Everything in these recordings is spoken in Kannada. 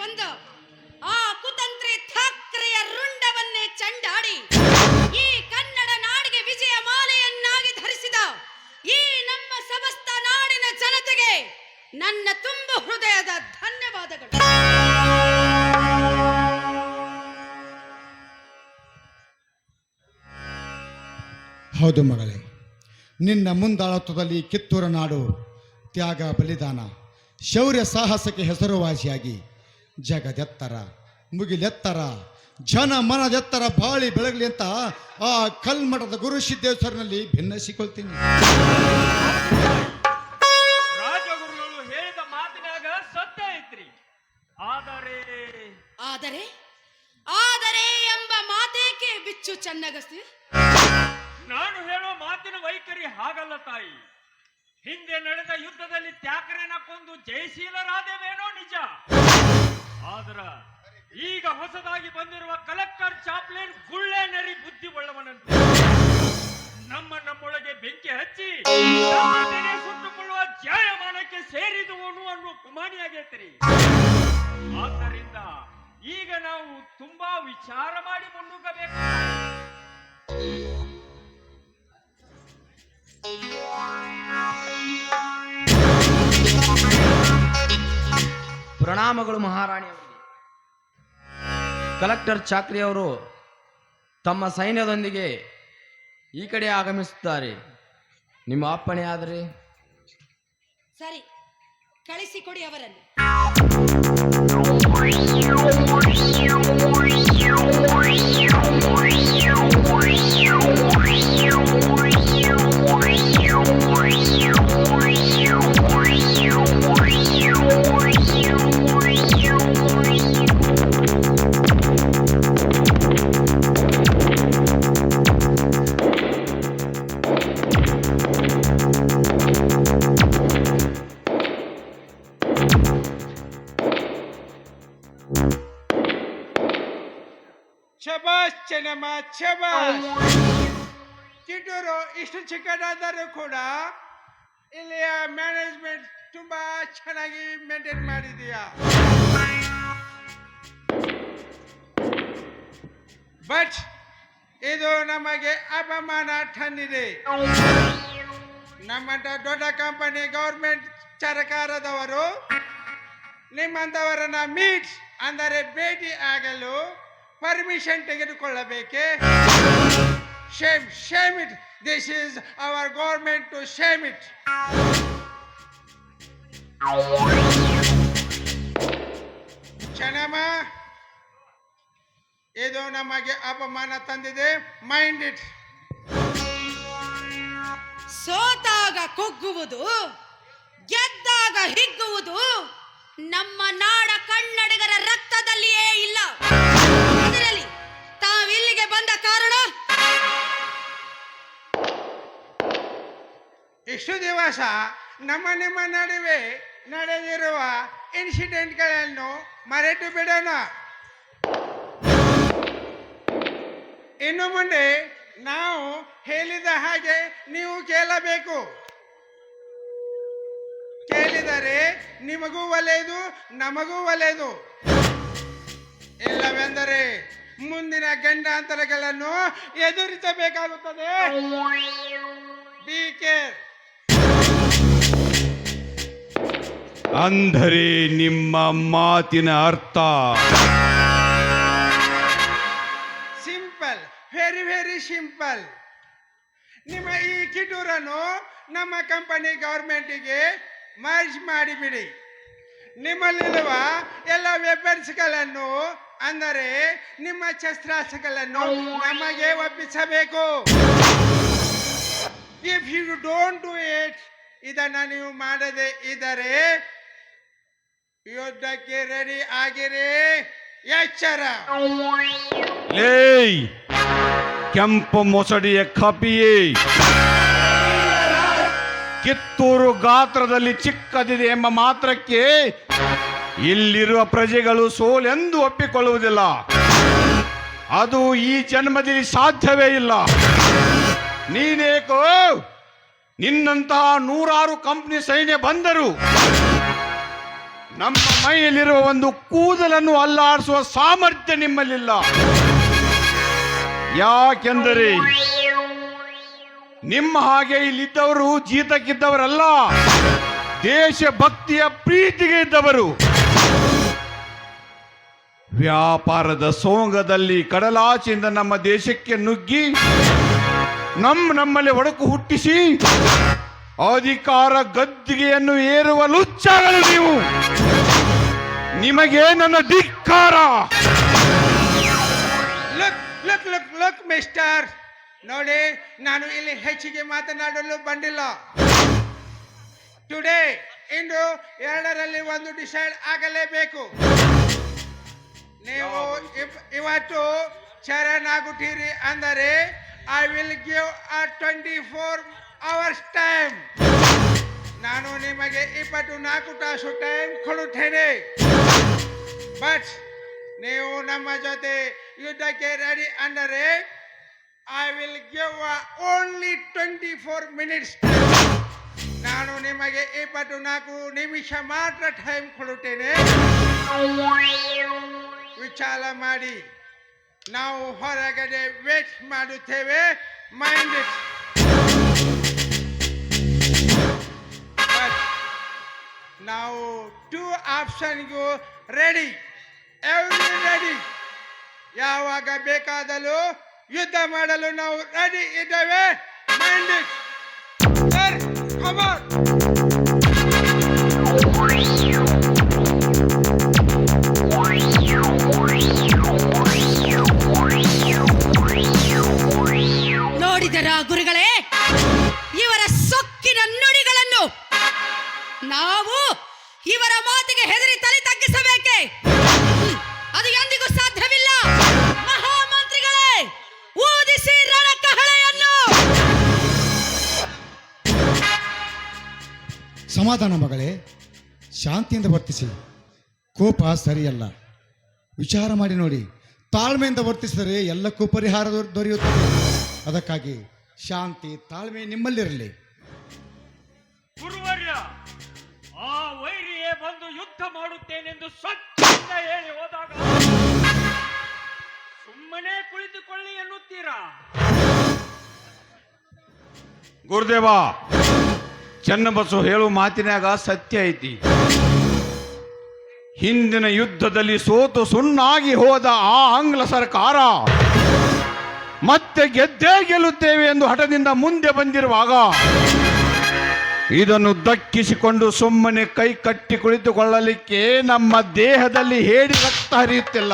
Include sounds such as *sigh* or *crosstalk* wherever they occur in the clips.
ಬಂದ, ಆ ಕುತಂತ್ರಿ ಥಾಕ್ರೆಯ ರುಂಡವನ್ನೇ ಚಂಡಾಡಿ, ಈ ಕನ್ನಡ ನಾಡಿಗೆ ವಿಜಯ ಮಾಲೆಯನ್ನಾಗಿ ಧರಿಸಿದ, ಈ ನಮ್ಮ ಸಮಸ್ತ ನಾಡಿನ ಜನತೆಗೆ ನನ್ನ ತುಂಬ ಹೃದಯದ ಧನ್ಯವಾದಗಳು. ಹೌದು ಮಗಳೇ, ನಿನ್ನ ಮುಂದಾಳತ್ವದಲ್ಲಿ ಕಿತ್ತೂರ ನಾಡು ತ್ಯಾಗ ಬಲಿದಾನ, ಶೌರ್ಯ ಸಾಹಸಕ್ಕೆ ಹೆಸರುವಾಸಿಯಾಗಿ ಜಗದೆತ್ತರ ಮುಗಿಲೆತ್ತರ ಜನ ಮನದೆತ್ತರ ಬಾಳಿ ಬೆಳಗಲಿ ಅಂತ ಆ ಕಲ್ಮಠದ ಗುರು ಸಿದ್ದೇಶ್ವರನಲ್ಲಿ ಭಿನ್ನಸಿಕೊಳ್ತೀನಿ. ರಾಜಗುರುಗಳು ಹೇಳಿದ ಮಾತಿನಾಗ ಸತ್ಯ ಐತ್ರಿ. ಆದರೆ ಆದರೆ ಆದರೆ ಎಂಬ ಮಾತೇಕೆ ಬಿಚ್ಚು ಚನ್ನಗಸ್ತಿ? ನಾನು ಹೇಳೋ ಮಾತಿನ ವೈಖರಿ ಹಾಗಲ್ಲ ತಾಯಿ. ಹಿಂದೆ ನಡೆದ ಯುದ್ಧದಲ್ಲಿ ತ್ಯಾಕರೆನ ಕೊಂದು ಜಯಶೀಲರಾದೇವೇನೋ ನಿಜ. ಆದ್ರ ಈಗ ಹೊಸದಾಗಿ ಬಂದಿರುವ ಕಲೆಕ್ಟರ್ ಚಾಪ್ಲಿನ್ ಗುಳ್ಳೆ ನರಿ ಬುದ್ಧಿ ಒಳ್ಳವನಂತೆ ನಮ್ಮ ನಮ್ಮೊಳಗೆ ಬೆಂಕಿ ಹಚ್ಚಿ ಸುಟ್ಟುಕೊಳ್ಳುವ ಜಾಯಮಾನಕ್ಕೆ ಸೇರಿದವನು ಅನ್ನುವ ಕುಮಾನಿಯಾಗೈತ್ರಿ ಆದ್ದರಿಂದ ಈಗ ನಾವು ತುಂಬಾ ವಿಚಾರ ಮಾಡಿ ಮುನ್ನುಗ್ಗಬೇಕು. ಪ್ರಣಾಮಗಳು ಮಹಾರಾಣಿ ಅವರಿಗೆ ಕಲೆಕ್ಟರ್ ಚಾಕ್ರಿ ಅವರು ತಮ್ಮ ಸೈನ್ಯದೊಂದಿಗೆ ಈ ಕಡೆ ಆಗಮಿಸುತ್ತಾರೆ. ನಿಮ್ಮ ಅಪ್ಪಣೆ ಆದರೆ? ಸರಿ ಕಳಿಸಿಕೊಡಿ ಅವರನ್ನು. ಶಬಾಷ್ ಚೆನ್ನಮ್ಮ ಶಬಾಷ್ ಚಿಟ್ಟೂರು ಇಷ್ಟು ಚಿಕ್ಕದಾದರೂ ಕೂಡ ಇಲ್ಲಿಯ ಮ್ಯಾನೇಜ್ಮೆಂಟ್ ತುಂಬಾ ಚೆನ್ನಾಗಿ ಮೇಂಟೈನ್ ಮಾಡಿದೀಯಾ? ಬಟ್ ಇದು ನಮಗೆ ಅಪಮಾನ ತಂದಿದೆ. ನಮ್ಮಂತ ದೊಡ್ಡ ಕಂಪನಿ ಗೌರ್ಮೆಂಟ್ ಸರ್ಕಾರದವರು ನಿಮ್ಮಂತವರನ್ನ ಮೀಟ್ ಅಂದರೆ ಭೇಟಿ ಆಗಲು permission ತೆಗೆದುಕೊಳ್ಳಬೇಕೆ? Shame shame it this is our government to shame it ಚನಮ ಇದು ನಮಗೆ ಅಪಮಾನ ತಂದಿದೆ. ಮೈಂಡ್ ಇಟ್ ಸೋತಾಗ ಕುಗ್ಗುವುದು, ಗೆದ್ದಾಗ ಹಿಗ್ಗುವುದು, ನಮ್ಮ ನಾಡ ಕನ್ನಡಿಗರ ರಕ್ತದಲ್ಲಿಯೇ ಇಲ್ಲ. ತಾವಿಲ್ಲಿಗೆ ಬಂದ ಕಾರಣ? ಇಷ್ಟು ದಿವಸ ನಮ್ಮ ನಿಮ್ಮ ನಡುವೆ ನಡೆದಿರುವ ಇನ್ಸಿಡೆಂಟ್ಗಳನ್ನು ಮರೆತು ಬಿಡೋಣ. ಇನ್ನು ಮುಂದೆ ನಾವು ಹೇಳಿದ ಹಾಗೆ ನೀವು ಕೇಳಬೇಕು. ಕೇಳಿದರೆ ನಿಮಗೂ ಒಲೆಯದು ನಮಗೂ ಒಲೆಯದು ಇಲ್ಲವೆಂದರೆ ಮುಂದಿನ ಗಂಡಾಂತರಗಳನ್ನು ಎದುರಿಸಬೇಕಾಗುತ್ತದೆ. ಬಿ ಕೇರ್ ಅಂದರೆ ನಿಮ್ಮ ಮಾತಿನ ಅರ್ಥ. Simple very very simple. ನಿಮ್ಮ ಈ ಕಿಟೂರನ್ನು ನಮ್ಮ ಕಂಪನಿ ಗೌರ್ಮೆಂಟಿಗೆ ಮರ್ಜ್ ಮಾಡಿಬಿಡಿ. ನಿಮ್ಮಲ್ಲಿರುವ ಎಲ್ಲ ವೆಪನ್ಸ್ಗಳನ್ನು ಅಂದರೆ ನಿಮ್ಮ ಶಸ್ತ್ರಾಸ್ತ್ರಗಳನ್ನು ನಮಗೆ ಒಪ್ಪಿಸಬೇಕು. If you don't do it ಇದನ್ನ ನೀವು ಮಾಡದೆ ಇದ್ದರೆ ಯುದ್ಧಕ್ಕೆ ರೆಡಿ ಆಗಿರಿ. ಎಚ್ಚರ. ಏಯ್ ಕೆಂಪು ಮೊಸಡಿಯ ಕಪಿಯೇ. ಕಿತ್ತೂರು ಗಾತ್ರದಲ್ಲಿ ಚಿಕ್ಕದಿದೆ ಎಂಬ ಮಾತ್ರಕ್ಕೆ ಇಲ್ಲಿರುವ ಪ್ರಜೆಗಳು ಸೋಲೆಂದು ಒಪ್ಪಿಕೊಳ್ಳುವುದಿಲ್ಲ. ಅದು ಈ ಜನ್ಮದಲ್ಲಿ ಸಾಧ್ಯವೇ ಇಲ್ಲ. ನೀನೇಕೋ ನಿನ್ನಂತಹ ನೂರಾರು ಕಂಪ್ನಿ ಸೈನ್ಯ ಬಂದರು. ನಮ್ಮ ಮೈಯಲ್ಲಿರುವ ಒಂದು ಕೂದಲನ್ನು ಅಲ್ಲಾಡಿಸುವ ಸಾಮರ್ಥ್ಯ ನಿಮ್ಮಲ್ಲಿಲ್ಲ. ಯಾಕೆಂದರೆ ನಿಮ್ಮ ಹಾಗೆ ಇಲ್ಲಿದ್ದವರು ಜೀತಕ್ಕಿದ್ದವರಲ್ಲ. ದೇಶಭಕ್ತಿಯ ಪ್ರೀತಿಗೆ ಇದ್ದವರು. ವ್ಯಾಪಾರದ ಸೋಂಗದಲ್ಲಿ ಕಡಲಾಚೆಯಿಂದ ನಮ್ಮ ದೇಶಕ್ಕೆ ನುಗ್ಗಿ ನಮ್ಮ ನಮ್ಮಲ್ಲಿ ಒಡಕು ಹುಟ್ಟಿಸಿ, ಅಧಿಕಾರ ಗದ್ದಿಗೆಯನ್ನು ಏರುವ ಲುಚ್ಚಗಳು ನೀವು. ನಿಮಗೆ ನನ್ನ ಧಿಕ್ಕಾರ. Look, luck, look mister. ನೋಡಿ, ನಾನು ಇಲ್ಲಿ ಹೆಚ್ಚಿಗೆ ಮಾತನಾಡಲು ಬಂದಿಲ್ಲ. ಟುಡೇ ಇಂದು ಎರಡರಲ್ಲಿ ಒಂದು ಡಿಸೈಡ್ ಆಗಲೇಬೇಕು. ನೀವು ಇವ್- ಇವತ್ತು ಶರಣಾಗುತ್ತೀರಿ ಅಂದರೆ I will give a twenty four hours time ನಾನು ನಿಮಗೆ ಇಪ್ಪತ್ತು ನಾಲ್ಕು ತಾಸು ಟೈಮ್ ಕೊಡುತ್ತೇನೆ. ಬಟ್ ನೀವು ನಮ್ಮ ಜೊತೆ ಯುದ್ಧಕ್ಕೆ ರೆಡಿ ಅಂದರೆ I will give only twenty four minutes ನಾನು ನಿಮಗೆ ಇಪ್ಪತ್ತು ನಾಲ್ಕು ನಿಮಿಷ ಮಾತ್ರ ಟೈಮ್ ಕೊಡುತ್ತೇನೆ. ವಿಚಾರ ಮಾಡಿ. ನಾವು ಹೊರಗಡೆ ವೇಟ್ ಮಾಡುತ್ತೇವೆ. ಮೈಂಡ್ ನಾವು ಟೂ ಆಪ್ಷನ್ಗೂ ರೆಡಿ ಎವ್ರಿ ರೆಡಿ ಯಾವಾಗ ಬೇಕಾದಲು ಯುದ್ಧ ಮಾಡಲು ನಾವು ರೆಡಿ ಇದ್ದೇವೆ. ಮೈಂಡ್ ಸರ್ ಕಮಾನ್ ಸಮಾಧಾನ ಮಗಳೇ ಶಾಂತಿಯಿಂದ ವರ್ತಿಸಿ. ಕೋಪ ಸರಿಯಲ್ಲ. ವಿಚಾರ ಮಾಡಿ ನೋಡಿ. ತಾಳ್ಮೆಯಿಂದ ವರ್ತಿಸಿದರೆ ಎಲ್ಲಕ್ಕೂ ಪರಿಹಾರ ದೊರ- ದೊರೆಯುತ್ತದೆ. ಅದಕ್ಕಾಗಿ ಶಾಂತಿ ತಾಳ್ಮೆ ನಿಮ್ಮಲ್ಲಿರಲಿ. ಗುರುವರ್ಯ ಆ ವೈರಿಯೇ ಬಂದು ಯುದ್ಧ ಮಾಡುತ್ತೇನೆಂದು ಸ್ವಚ್ಛ ಹೇಳಿ ಹೋದಾಗ ಸುಮ್ಮನೆ ಕುಳಿತುಕೊಳ್ಳಿ ಎನ್ನುತ್ತೀರಾ? ಗುರುದೇವ ಚನ್ನಬಸು ಹೇಳುವ ಮಾತಿನಾಗ ಸತ್ಯ ಐತಿ. ಹಿಂದಿನ ಯುದ್ಧದಲ್ಲಿ ಸೋತು ಸುಣ್ಣಾಗಿ ಹೋದ ಆ ಆಂಗ್ಲ ಸರ್ಕಾರ ಮತ್ತೆ ಗೆದ್ದೇ ಗೆಲ್ಲುತ್ತೇವೆ ಎಂದು ಹಠದಿಂದ ಮುಂದೆ ಬಂದಿರುವಾಗ ಇದನ್ನು ದಕ್ಕಿಸಿಕೊಂಡು ಸುಮ್ಮನೆ ಕೈ ಕಟ್ಟಿ ಕುಳಿತುಕೊಳ್ಳಲಿಕ್ಕೆ ನಮ್ಮ ದೇಹದಲ್ಲಿ ಹೇಳಿ ರಕ್ತ ಹರಿಯುತ್ತಿಲ್ಲ.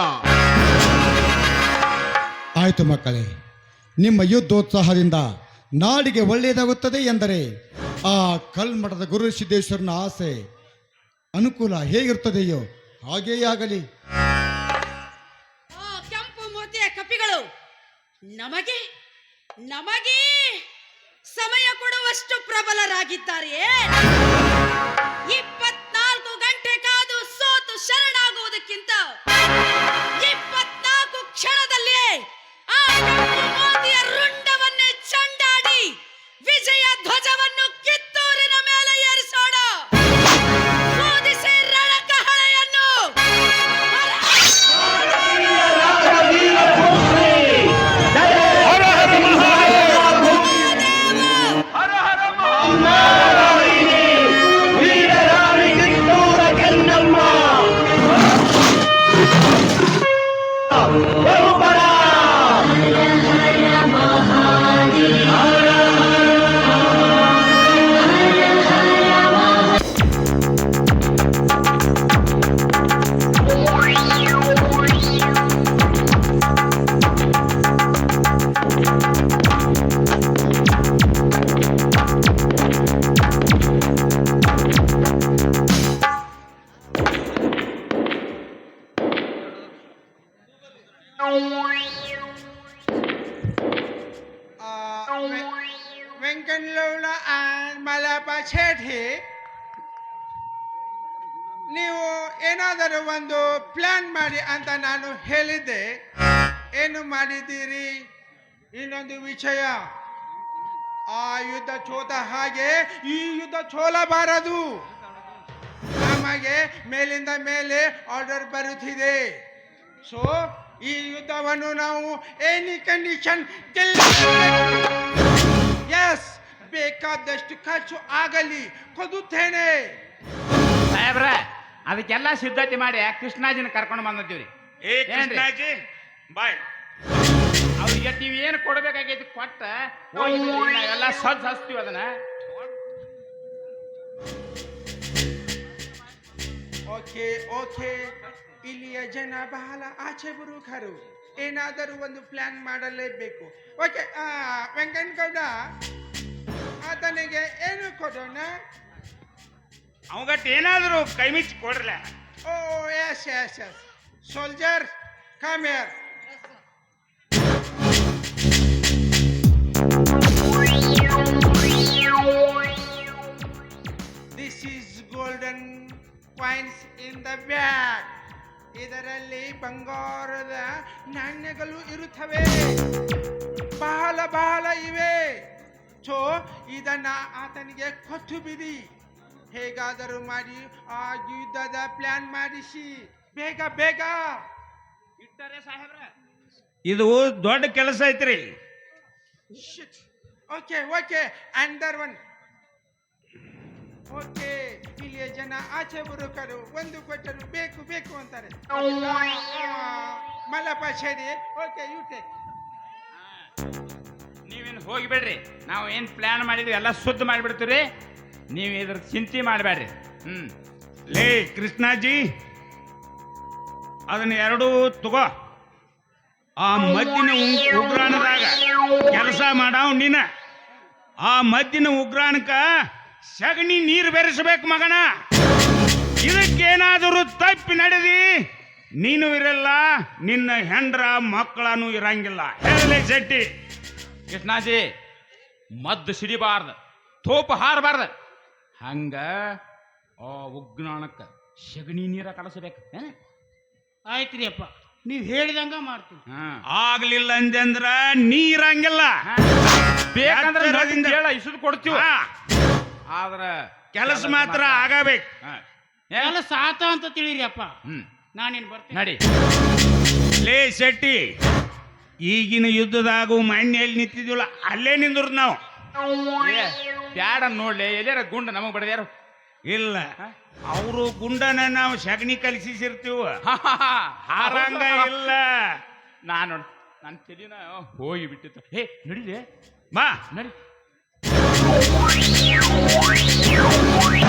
ಆಯಿತು ಮಕ್ಕಳೇ, ನಿಮ್ಮ ಯುದ್ಧೋತ್ಸಾಹದಿಂದ ನಾಡಿಗೆ ಒಳ್ಳೆಯದಾಗುತ್ತದೆ ಎಂದರೆ ಆ ಕಲ್ಮಠದ ಗುರು ಸಿದ್ದೇಶ್ವರನ ಆಸೆ ಅನುಕೂಲ ಹೇಗಿರುತ್ತದೆಯೋ ಹಾಗೇ ಆಗಲಿ. ಆ ಕೆಂಪು ಮೂರ್ತಿಯ ಕಪಿಗಳು ನಮಗೆ ನಮಗೆ ಸಮಯ ಕೊಡುವಷ್ಟು ಪ್ರಬಲರಾಗಿದ್ದಾರೆಯೇ? ಇಪ್ಪತ್ನಾಲ್ಕು ಗಂಟೆ ಕಾದು ಸೋತು ಶರಣಾಗುವುದಕ್ಕಿಂತ ಇನ್ನೊಂದು ವಿಷಯ. ಆ ಯುದ್ಧ ಚೋತ ಹಾಗೆ ಈ ಯುದ್ಧ ಚೋಲಬಾರದು. ನಮಗೆ ಮೇಲಿಂದ ಮೇಲೆ ಆರ್ಡರ್ ಬರುತ್ತಿದೆ. ಸೊ ಈ ಯುದ್ಧವನ್ನು ನಾವು ಎನಿ ಕಂಡೀಷನ್ ಎಸ್ ಬೇಕಾದಷ್ಟು ಖರ್ಚು ಆಗಲಿ ಕೊದುತ್ತೇನೆ ಸಾಹೇಬ್ರ ಅದಕ್ಕೆಲ್ಲ ಸಿದ್ಧತೆ ಮಾಡಿ ಕೃಷ್ಣಾಜಿನ ಕರ್ಕೊಂಡು ಬಂದಿದ್ದೀವಿ ಏ? ಕೃಷ್ಣಾಜಿ ಬಾಯ್. ಅವ್ರಿಗೆ ನೀವು ಏನು ಕೊಡ್ಬೇಕಾಗೈತಿ ಕೊಟ್ಟ? ಹೋಗಿ ಬಿಡ್ರಿ, ನಾವೆಲ್ಲ ಸಜ್ಜ್ ಹಚ್ತೀವಿ ಅದನ್ನ. Okay okay. ಇಲ್ಲಿಯ ಜನ ಬಹಳ ಆಚೆ ಬರುಖರು ಏನಾದರೂ ಒಂದು ಪ್ಲಾನ್ ಮಾಡಲೇಬೇಕು. ಓಕೆ ವೆಂಕಟಗೌಡ ಆತನಿಗೆ ಏನು ಕೊಡೋಣ? ಅವಗಟ್ಟು ಏನಾದರೂ ಕೈ ಮಿಚ್ಚಿ ಕೊಡ್ರಲ್ಲ ಓ yes yes yes soldier come here ನಾಣ್ಯಗಳು ಇರುತ್ತವೆ. ಬಹಳ ಬಹಳ ಇವೆ. ಸೊ ಇದನ್ನ ಆತನಿಗೆ ಕೊಟ್ಟು ಬಿಡಿ. ಹೇಗಾದರೂ ಮಾಡಿ ಆ ಯುದ್ಧದ ಪ್ಲಾನ್ ಮಾಡಿಸಿ. ಬೇಗ ಬೇಗ. ಇಟ್ಟರೆ ಸಾಹೇಬ್ರ. ಇದು ದೊಡ್ಡ ಕೆಲಸ ಐತ್ರಿ okay okay under one okay ಇಲ್ಲಿಯ ಜನ ಆಚೆ ಬರುಕರು. ಒಂದು ಕೊಟ್ಟರು ಬೇಕು ಬೇಕು ಅಂತಾರೆ. ಶೆಡಿ ಓಕೆ ಯು ಟೇಕ್ ನೀವೇನು ಹೋಗಿಬೇಡ್ರಿ. ನಾವು ಏನು ಪ್ಲಾನ್ ಮಾಡಿದ್ರಿ ಎಲ್ಲ ಶುದ್ಧ ಮಾಡಿಬಿಡ್ತೀವಿ ನೀವು ಇದ್ರ ಚಿಂತೆ ಮಾಡಬೇಡ್ರಿ ಹ್ಮ್. ಲೇ, ಕೃಷ್ಣಾಜಿ. ಅದನ್ನ ಎರಡೂ ತಗೋ. ಆ ಮದ್ದಿನ ಉಗ್ರಾಣದಾಗ ಕೆಲಸ ಮಾಡಾವ್ ನೀನ. ಆ ಮದ್ದಿನ ಉಗ್ರಾಣಕ ಸಗಣಿ ನೀರು ಬೆರೆಸಬೇಕು ಮಗನ. ಇದಕ್ಕೇನಾದರೂ ತಪ್ಪಿ ನಡೆದಿ. ನೀನು ಇರಲ್ಲ ನಿನ್ನ ಹೆಂಡ್ರ ಮಕ್ಕಳನು ಇರಂಗಿಲ್ಲ. ಹೇಳಲೇ ಶೆಟ್ಟಿ ಕೃಷ್ಣಾಜಿ ಮದ್ದು ಸಿಡಿಬಾರ್ದು ತೋಪ ಹಾರಬಾರ್ದ. ಹಂಗ ಆ ಉಗ್ರಾಣಕ್ಕೆ ಸಗಣಿ ನೀರ ಕಳಿಸ್ಬೇಕು ಆಯ್ತ್ರಿ ಅಪ್ಪ ನೀವು ಹೇಳಿದಂಗ ಮಾಡ್ತೀನಿ. ಆಗ್ಲಿಲ್ಲ ಅಂದ್ರ ನೀರಂಗಿಲ್ಲ ಬೇಕಂದ್ರೆ ಇಸುದು ಕೊಡ್ತೀವ. ಆದ್ರ ಕೆಲಸ ಮಾತ್ರ ಆಗಬೇಕು. ಕೆಲಸ ಆತ ಅಂತ ತಿಳಿರಿ ಅಪ್ಪ ಹ್ಮ್. ನಾನೇನು ಬರ್ತೀನಿ? ನಡಿ. ಲೇ ಶೆಟ್ಟಿ ಈಗಿನ ಯುದ್ಧದಾಗೂ ಮಣ್ಣೆಲ್ಲಿ ನಿಂತಿದ್ವಲ್ಲ ಅಲ್ಲೇ ನಿಂದ್ರು ನಾವು. ಏ, ಬ್ಯಾಡ ನೋಡ್ಲಿ ಎಲ್ಲಾರ ಗುಂಡ ನಮಗ್ ಬಡದ್ಯಾರು ಇಲ್ಲ. ಅವರು ಗುಂಡನ ನಾವು ಶಗಣಿ ಕಲಿಸಿರ್ತೀವ *laughs* ಹಾರಂಗ ಇಲ್ಲ. ನಾನು ನನ್ನ ತಲೆನ ಹೋಗಿ ಬಿಟ್ಟಿತ್ತು. ಹೇ ನಡಿಲಿ? ಬಾ. ನಡಿ. ಆರೇನವರೇ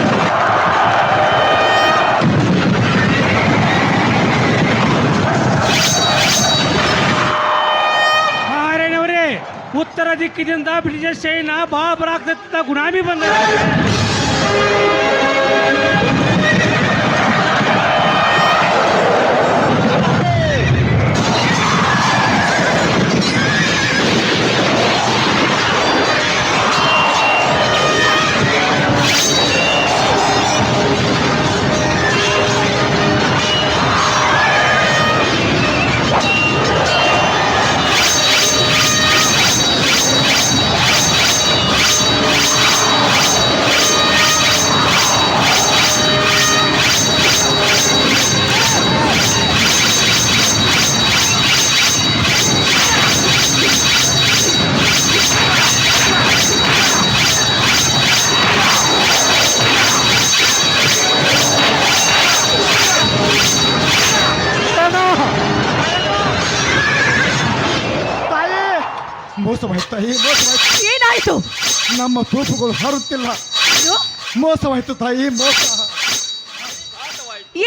ಉತ್ತರ ದಿಕ್ಕಿನಿಂದ ಬ್ರಿಟಿಷ್ ಸೈನ್ಯ ಬಹಳ ಬರಾಕ್ತ ಗುಣಾಮಿ ಬಂದ ಮೋಸವಾಯ್ತು ತಾಯಿ ಮೋಸವಾಯ್ತು ಏನಾಯ್ತು? ನಮ್ಮ ತೂಪುಗಳು ಹಾರುತ್ತಿಲ್ಲ. ಮೋಸವಾಯ್ತು ತಾಯಿ ಮೋಸ.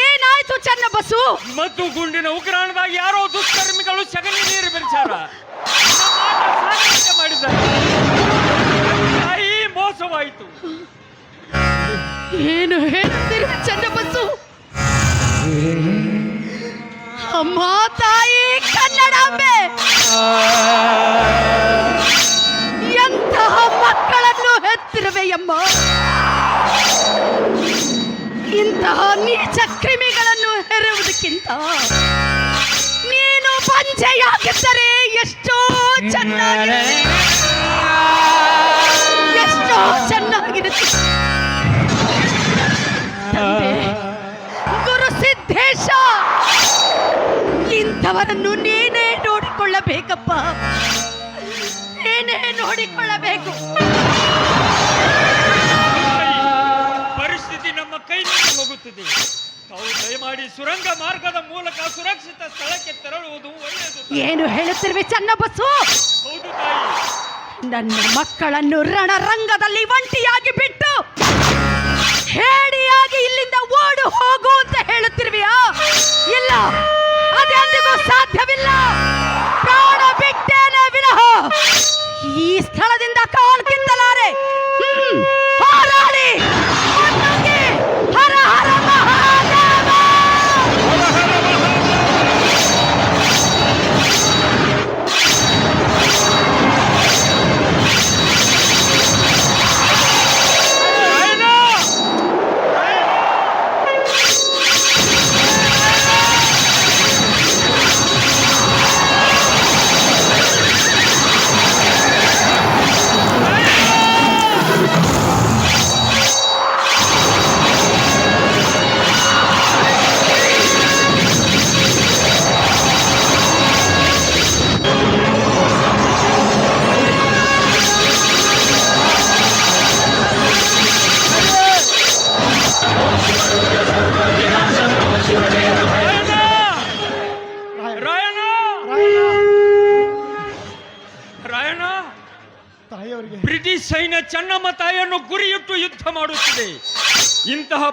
ಏನಾಯ್ತು ಚನ್ನ ಬಸ್ಸು ಮತ್ತು ಗುಂಡಿನ ಉಗ್ರಾಣದಾಗ ಯಾರೋ ದುಷ್ಕರ್ಮಿಗಳು ಸಗಣಿ ನೀರು ಬೆರೆಸಾರ ಮಾಡಿದ್ದಾರೆ. ತಾಯಿ ಮೋಸವಾಯಿತು. ಏನು ಹೇಳ್ತೀರಿ ಚನ್ನ ಬಸ್ಸು ಅಮ್ಮ, ತಾಯಿ ಕನ್ನಡಾಂಬೆ ಎಂತಹ ಮಕ್ಕಳನ್ನು ಹೆತ್ತಿರುವೆಯಮ್ಮ ಇಂತಹ ನೀಚ ಕ್ರಿಮಿಗಳನ್ನು ಹೆರುವುದಕ್ಕಿಂತ ನೀನು ಪಂಚೆಯಾಗಿದ್ದರೆ ಎಷ್ಟೋ ಚೆನ್ನಾಗಿ ಎಷ್ಟೋ ಚೆನ್ನಾಗಿರುತ್ತೆ ತಂದೆ ಹೆತ್ತವರನ್ನು ನೀನೇ ನೋಡಿಕೊಳ್ಳಬೇಕಪ್ಪ. ನೀನೇ ನೋಡಿಕೊಳ್ಳಬೇಕು. ಪರಿಸ್ಥಿತಿ ನಮ್ಮ ಕೈಯಿಂದ ಹೋಗುತ್ತದೆ. ತಾವು ದಯಮಾಡಿ ಸುರಂಗ ಮಾರ್ಗದ ಮೂಲಕ ಸುರಕ್ಷಿತ ಸ್ಥಳಕ್ಕೆ ತೆರಳುವುದು ಒಳ್ಳೆಯದು ಏನು ಹೇಳುತ್ತಿರುವೆ ಚನ್ನಬಸ್ಸು ಹೌದು ತಾಯಿ. ನನ್ನ ಮಕ್ಕಳನ್ನು ರಣರಂಗದಲ್ಲಿ ಒಂಟಿಯಾಗಿ ಬಿಟ್ಟು ಹೇಡಿಯಾಗಿ ಇಲ್ಲಿಂದ ಓಡು ಹೋಗು ಅಂತ ಹೇಳುತ್ತಿರುವೆಯಾ? ಸಾಧ್ಯವಿಲ್ಲ. ಪ್ರಾಣ ಬಿಟ್ಟೇನೆ ವಿನಃ ಈ ಸ್ಥಳದಿಂದ ಕಾಲ್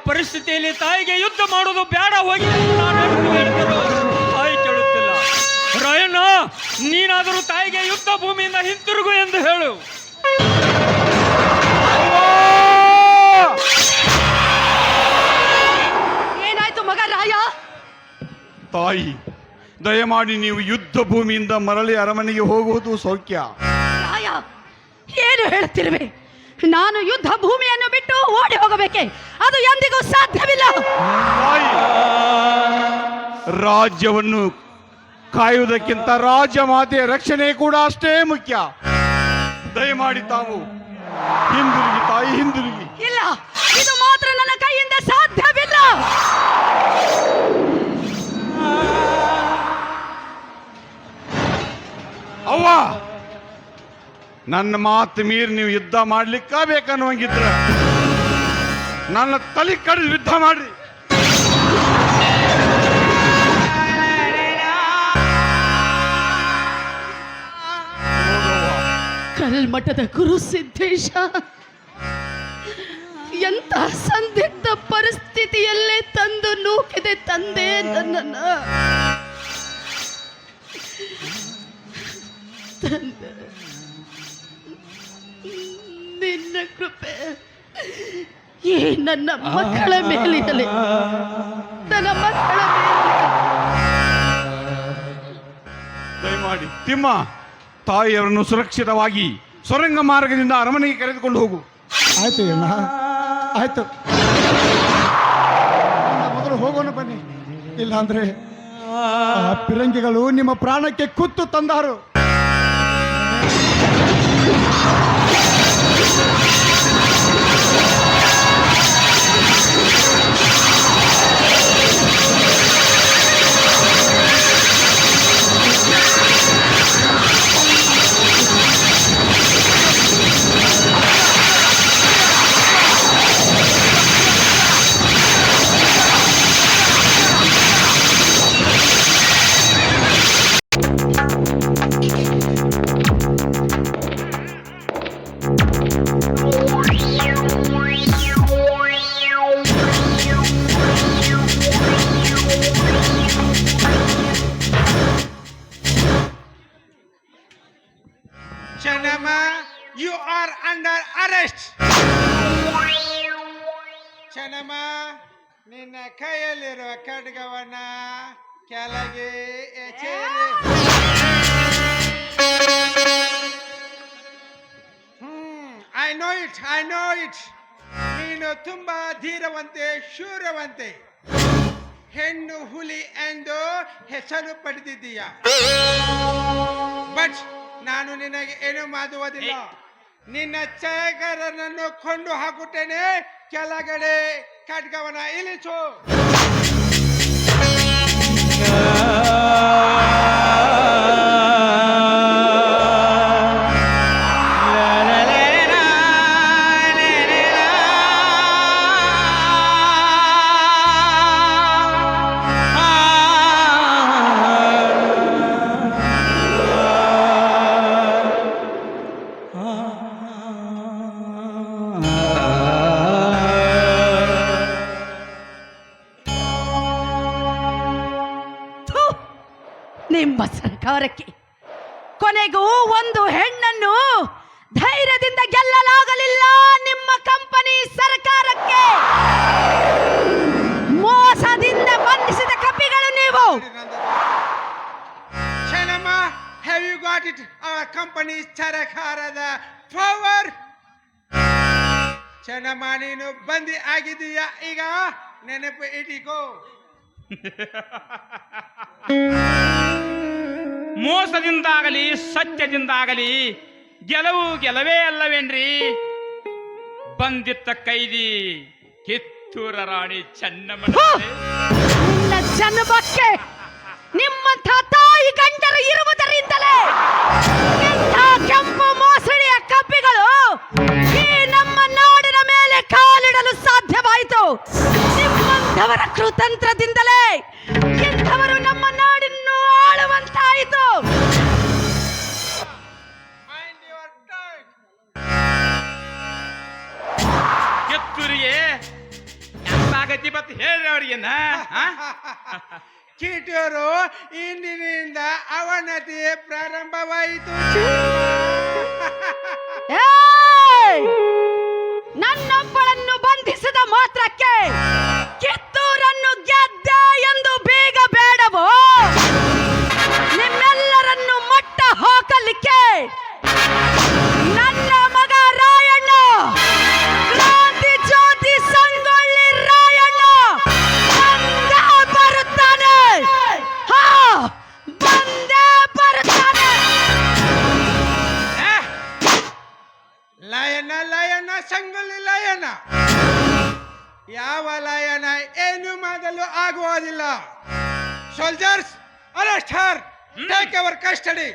ಪರಿಸ್ಥಿತಿಯಲ್ಲಿ ತಾಯಿಗೆ ಯುದ್ಧ ಮಾಡೋದು ಬೇಡ ಹೋಗಿ ತಾಯಿ ಕೇಳುತ್ತಿಲ್ಲ. ರಾಯಣ್ಣ ನೀನಾದರೂ ತಾಯಿಗೆ ಯುದ್ಧ ಭೂಮಿಯಿಂದ ಹಿಂತಿರುಗು ಎಂದು ಹೇಳು. ಏನಾಯ್ತು ಮಗ ರಾಯ? ತಾಯಿ ದಯಮಾಡಿ ನೀವು ಯುದ್ಧ ಭೂಮಿಯಿಂದ ಮರಳಿ ಅರಮನೆಗೆ ಹೋಗುವುದು ಸೌಖ್ಯ. ರಾಯ ಏನು ಹೇಳುತ್ತಿರುವೆ? ನಾನು ಯುದ್ಧ ಭೂಮಿಯನ್ನು ಬಿಟ್ಟು ಓಡಿ ಹೋಗಬೇಕೆ? ಅದು ಎಂದಿಗೂ ಸಾಧ್ಯವಿಲ್ಲ. ರಾಜ್ಯವನ್ನು ಕಾಯುವುದಕ್ಕಿಂತ ರಾಜ್ಯ ಮಾತೆಯ ರಕ್ಷಣೆ ಕೂಡ ಅಷ್ಟೇ ಮುಖ್ಯ. ದಯಮಾಡಿ ತಾವು ಹಿಂದಿರುಗಿ ತಾಯಿ ಹಿಂದಿರುಗಿ. ಇಲ್ಲ ಇದು ಮಾತ್ರ ನನ್ನ ಕೈಯಿಂದ ಸಾಧ್ಯವಿಲ್ಲ. ಅವ್ವ. ನನ್ನ ಮಾತು ಮೀರಿ ನೀವು ಯುದ್ಧ ಮಾಡ್ಲಿಕ್ಕ ಬೇಕನ್ನುವಂಗಿದ್ರ ನನ್ನ ತಲೆ ಕಡಿದು ಯುದ್ಧ ಮಾಡ್ರಿ. ಕಲ್ಮಠದ ಗುರು ಸಿದ್ದೇಶ ಎಂತ ಸಂದಿಗ್ಧ ಪರಿಸ್ಥಿತಿಯಲ್ಲೇ ತಂದು ನೂಕಿದೆ ತಂದೆ ನನ್ನ ತಂದೆ. ನಿನ್ನ ಕೃಪೆ. ಈ ನನ್ನ ಮಕ್ಕಳ ಮೇಲಿರಲಿ. ನನ್ನ ಮಕ್ಕಳ ದಯಮಾಡಿ ತಿಮ್ಮ. ತಾಯಿಯವರನ್ನು ಸುರಕ್ಷಿತವಾಗಿ ಸೊರಂಗ ಮಾರ್ಗದಿಂದ ಅರಮನೆಗೆ ಕರೆದುಕೊಂಡು ಹೋಗು. ಆಯ್ತು ಅಣ್ಣ. ಆಯ್ತು. ಮೊದಲು ಹೋಗೋಣ ಬನ್ನಿ. ಇಲ್ಲಾಂದ್ರೆ ಆ ಪಿರಂಗಿಗಳು ನಿಮ್ಮ ಪ್ರಾಣಕ್ಕೆ ಕುತ್ತು ತಂದಾರು. you you under arrest. Chennamma ನಿನ್ನ ಕೈಯಲ್ಲಿರುವ ಖಡ್ಗವನ್ನ ಕೆಳಗೆ ಎಚೇರಿ ಹ್ಮ್ I know it I know it ನೀನು ತುಂಬಾ ಧೀರವಂತೆ, ಶೂರವಂತೆ. ಹೆಣ್ಣು ಹುಲಿ ಎಂದು ಹೆಸರು ಪಡೆದಿದ್ದೀಯ? ಬಟ್ ನಾನು ನಿನಗೆ ಏನು ಮಾಡುವುದಿಲ್ಲ ನಿನ್ನ ಚಾಯಗಾರನನ್ನು ಕೊಂಡು ಹಾಕುತ್ತೇನೆ. ಕೆಳಗಡೆ ಖಡ್ಗವನ ಇಳಿಸು. ನೀನು ಬಂದಿ ಆಗಿದೀಯ ಈಗ ನೆನಪು ಆಗಲಿ *laughs* ಮೋಸದಿಂದಾಗಲಿ ಸತ್ಯದಿಂದಾಗಲಿ ಗೆಲುವು ಗೆಲವೇ ಅಲ್ಲವೇನ್ರಿ? ಬಂದಿತ್ತ ಕೈದಿ ಕಿತ್ತೂರ ರಾಣಿ ಚೆನ್ನಮ್ಮ ನಿನ್ನ ಜನ್ಮಕ್ಕೆ ನಿಮ್ಮಂಥ ತಾಯಿ ಗಂಡರು ಇರುವುದರಿಂದಲೇ ನಿಮ್ಮಂಥವರ ಕೃತಂತ್ರದಿಂದಲೇ ಇಂಥವರು ನಮ್ಮ ನಾಡಿನ್ನು ಆಳುವಂತಾಯಿತು. ಕಿತ್ತೂರಿಗೆ ಎಂತಾಗತಿ ಬತ್ ಹೇಳ್ರಿ ಅವ್ರಿಗೆನ ಕಿಟೂರು ಇಂದಿನಿಂದ ಅವನತಿ ಪ್ರಾರಂಭವಾಯಿತು. ನನ್ನೊಬ್ಬಳನ್ನು ನನ್ನೊಬ್ಬಳನ್ನು ಬಂಧಿಸಿದ ಮಾತ್ರಕ್ಕೆ ಕಿತ್ತೂರನ್ನು ಗೆದ್ದೆ ಎಂದು ಬೀಗ ಬೇಡವೋ? ನಿಮ್ಮೆಲ್ಲರನ್ನು ಮಟ್ಟ ಹಾಕಲಿಕ್ಕೆ ಯಾವ ಲಯನ ಏನು ಮಾಡಲು ಆಗುವುದಿಲ್ಲ. Soldiers arrest her take our custody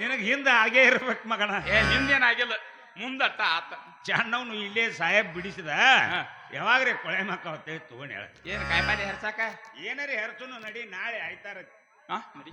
ನಿನಗೆ ಹಿಂದೆ ಹಾಗೆ ಇರ್ಬೇಕು ಮಗನ. ಏ ಹಿಂದೇನಾಗಿಲ್ಲ ಮುಂದಟ್ಟ ಆತ. ಚಣ್ಣವನು ಇಲ್ಲೇ ಸಾಹೇಬ್ ಬಿಡಿಸಿದ. ಯಾವಾಗ್ರೆ ಕೊಳೆ ಮಕ್ಕವತ್ತೆ ತಗೊಂಡ್ ಹೇಳ. ಏನ್ ಕಾಯಿಪಲ್ಲೆ ಹೆರ್ಸಾಕ? ಏನಾರ ಹೆರ್ಸುನು ನಡಿ ನಾಳೆ ಆಯ್ತಾರ. ಹಾ ನಡಿ.